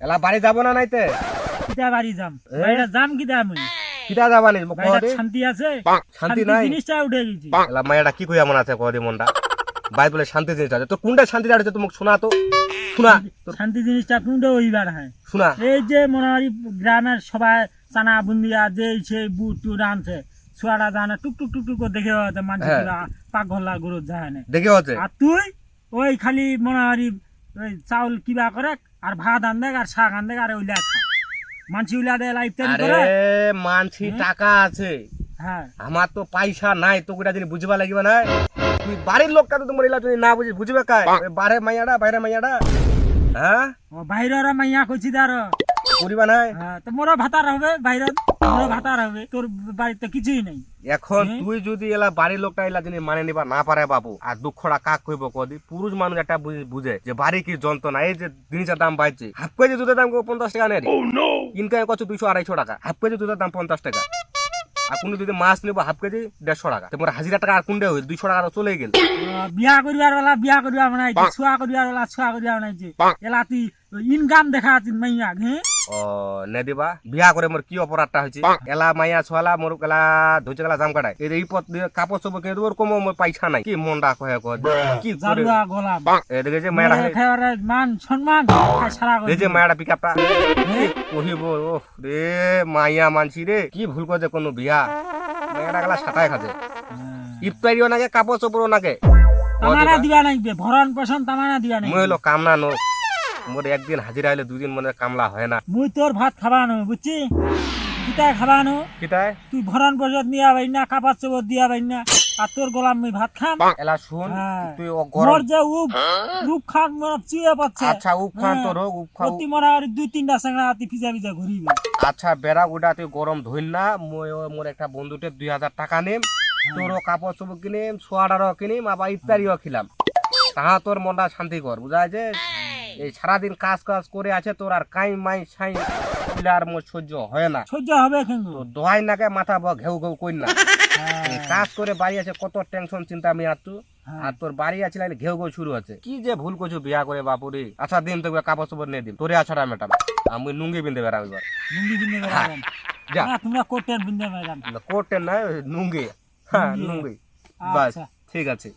এলা বাড়ি যাব না নাইতে? কিতা বাড়ি যাম? যাম কিতা আমি? বাড়িটা শান্তি আছে? শান্তি নাই? জিনিসটা উঠে গেছি। এলা মায়াটা কি কইয়া মনে আছে মনটা? বাই বলে শান্তি জিনিস আছে। তো কোনটা শান্তি আছে তুমি শোনা তো। শোনা। শান্তি জিনিসটা কোনটা ওইবার হয়? শোনা। এই যে মনে গ্রামের সবাই চানা বুন্দিয়া যে সেই বুট টুট আনছে ছুয়াটা জানে টুক টুক টুক টুক করে দেখে হতে মানুষ হ্যাঁ। পাকঘরলা গরু যায় না দেখে হচ্ছে আর তুই ওই খালি মনে হয় ওই চাউল কিবা করে আর ভাত আন দেখ আর শাক আন দেখ আর ওইলা খা মানসি উইলা দে লা ইত্যাদি আরে করে মানছি টাকা আছে। হ্যাঁ আমার তো পয়সা নাই তো গোটা যিনি বুঝবা লাগিবে না তুই বাড়ির লোক কাছে তোমার ইলা তুমি না বুঝি বুঝবে কাই বাইরে মাইয়াডা বাইরে মাইয়াডা। হ্যাঁ ও বাইরের মাইয়া কইছি তার করিবা নাই? হ্যাঁ, তো মোরও ভাতার হবে বাইরের মোরও ভাতার হবে তোর বাড়িতে কিছুই নেই। এখন তুই যদি এলা বাড়ির লোকটা এলা যিনি মানে নিবা না পারে বাবু আর দুঃখটা কাক কইব কদি? পুরুষ মানুষ একটা বুঝে- যে বাড়ি কি যন্ত্রণা এই যে জিনিসের দাম বাড়ছে। হাফ কেজি দুধের দাম পঞ্চাশ টাকা নেই ইনকাম করছে দুইশো আড়াইশো টাকা। হাফ কেজি দুধের দাম পঞ্চাশ টাকা। আর কোনো যদি মাছ নিবো হাফ কেজি দেড়শো টাকা। তোমার হাজিরা টাকা আর কোনটা হই দুইশো টাকা চলে গেল। বিয়া করিবার বেলা বিয়া করিবা বানাইছে ছুয়া করিবার বেলা ছুয়া করিবা বানাইছে। এলা তুই ইনকাম দেখা আছিস মাইয়া হ্যাঁ ও নে দিবা। বিয়া করে মোর কি অপরাধটা হয়েছে এলা মাইয়া ছোয়ালা মোর এলা ধৈর্য গেলা জাম কাটায় এই পথ কাপড় চোপড় কিনে দেবো মোর পয়সা নাই। কি মনটা কয়ে কয় কি করে গোলাম। এদিকে যে মায়েরা একেবারে মান সম্মান সারা করে এই যে মায়েরা কহিব ও রে মাইয়া মানছি রে। কি ভুল করছে কোনো বিয়া? মায়েরা গেলা সাটায় খাচ্ছে ইফতারিও নাকে কাপড় চোপড়ও নাকে তামারা দিবা? নাইবে ভরণ পোষণ তামারা দিবা নাই। মই কামনা নো মোর একদিন হাজিরা হইলে দুদিন মনে কামলা হয় না। মুই তোর ভাত খাবানো বুঝছি? কিতায় খাবানো? কিতায় তুই ভরণ পোষণ দিয়া পাই না কাপড় চোপড় দিয়া পাই না আর তোর গোলাম মুই ভাত খাম? এলা শুন হ্যাঁ। তুই ও গরম মোর যে উপ রূপ খান মোর চুয়ে পাচ্ছে আচ্ছা উপ খান তোর হোক, উপ খাও প্রতি মরা আর দুই তিনটা সেংরা হাতি পিজা পিজা ঘুরিবে। আচ্ছা বেড়া গুডা তুই গরম ধইল না মই মোর একটা বন্ধুতে দুই হাজার টাকা নিম তোরও কাপড় চোপড় কিনিম সোয়াটারও কিনিম আবার ইফতারিও খিলাম। তাহা তোর মনটা শান্তি কর বুঝা যায় এই সারাদিন কাজ কাজ করে আছে তোর আর কাই মাই সাই আর মোর সহ্য হয় না। সহ্য হবে কিন্তু। তো দোহাই নাকে মাথা ব ঘেউ ঘেউ কই না। হ্যাঁ, কাজ করে বাড়ি আছে কত টেনশন চিন্তা আমি আর তু। হ্যাঁ। আর তোর বাড়ি আছে লাইলে ঘেউ ঘেউ শুরু আছে। কি যে ভুল করছ বিয়া করে বাপুরে? আচ্ছা দিন তোকে কাপড় চোপড় নিয়ে দিন। তোরে আছাড়া মেটাম আমি লুঙ্গি বিনতে বেড়াবো এবার লুঙ্গি বিন্দে বেড়াবেন যা। না তোমরা কোটের বিন্দে বেড়ান কোটের না নুঙ্গি হ্যাঁ লুঙ্গি। নুঙ্গি বাস আচ্ছা ঠিক আছে।